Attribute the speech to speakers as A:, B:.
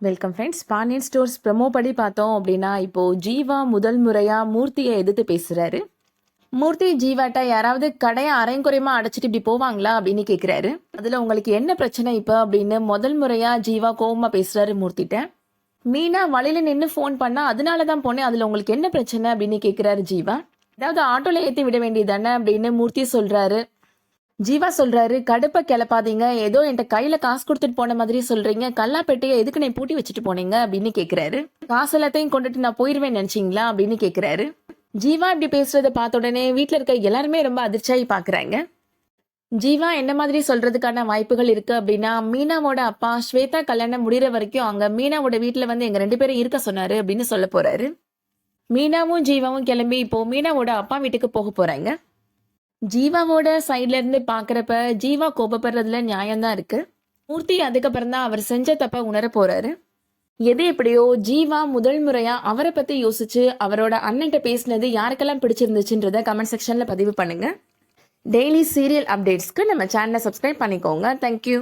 A: Welcome friends Pandian stores promo படி பார்த்தோம் அப்படின்னா இப்போது ஜீவா முதல் முறையாக மூர்த்தியை எதிர்த்து பேசுகிறாரு மூர்த்தி ஜீவாட்ட யாராவது கடையை அரைங்குறையமா அடைச்சிட்டு இப்படி போவாங்களா அப்படின்னு கேட்குறாரு அதில் உங்களுக்கு என்ன பிரச்சனை இப்போ அப்படின்னு முதல் முறையாக ஜீவா கோபமாக பேசுகிறாரு மூர்த்திட்ட. மீனா வழியில் நின்று ஃபோன் பண்ணால் அதனால தான் போனேன். அதில் உங்களுக்கு என்ன பிரச்சனை அப்படின்னு கேட்குறாரு ஜீவா. ஏதாவது ஆட்டோவில் ஏற்றி விட வேண்டியதானே அப்படின்னு மூர்த்தி சொல்கிறாரு ஜீவா சொல்றாரு கடுப்பை கிளப்பாதீங்க. ஏதோ என்கிட்ட கையில காசு கொடுத்துட்டு போன மாதிரி சொல்றீங்க. கல்லாப்பேட்டையை எதுக்கு நீ பூட்டி வச்சுட்டு போனீங்க? அப்படின்னு கேக்குறாரு. காசு எல்லாத்தையும் கொண்டுட்டு நான் போயிருவேன் நினைச்சீங்களா? அப்படின்னு கேக்குறாரு. ஜீவா இப்படி பேசுறத பார்த்த உடனே வீட்டுல இருக்க எல்லாருமே ரொம்ப அதிர்ச்சியாகி பாக்குறாங்க. ஜீவா என்ன மாதிரி சொல்றதுக்கான வாய்ப்புகள் இருக்கு அப்படின்னா மீனாவோட அப்பா ஸ்வேதா கல்யாணம் முடிகிற வரைக்கும் அங்க மீனாவோட வீட்டுல வந்து எங்க ரெண்டு பேரும் இருக்க சொன்னாரு அப்படின்னு சொல்ல போறாரு. மீனாவும் ஜீவாவும் கிளம்பி இப்போ மீனாவோட அப்பா வீட்டுக்கு போக போறாங்க. ஜீவாவோட சைட்ல இருந்து பாக்குறப்ப ஜீவா கோபப்படுறதுல நியாயம்தான் இருக்கு. மூர்த்தி அதுக்கப்புறம் தான் அவர் செஞ்ச தப்ப உணர போறாரு. எது எப்படியோ ஜீவா முதல் முறையா அவரை பத்தி யோசிச்சு அவரோட அண்ணன்ட்ட பேசினது யாருக்கெல்லாம் பிடிச்சிருந்துச்சுன்றத கமெண்ட் செக்ஷன்ல பதிவு பண்ணுங்க. டெய்லி சீரியல் அப்டேட்ஸ்க்கு நம்ம சேனலை சப்ஸ்கிரைப் பண்ணிக்கோங்க. தேங்க்யூ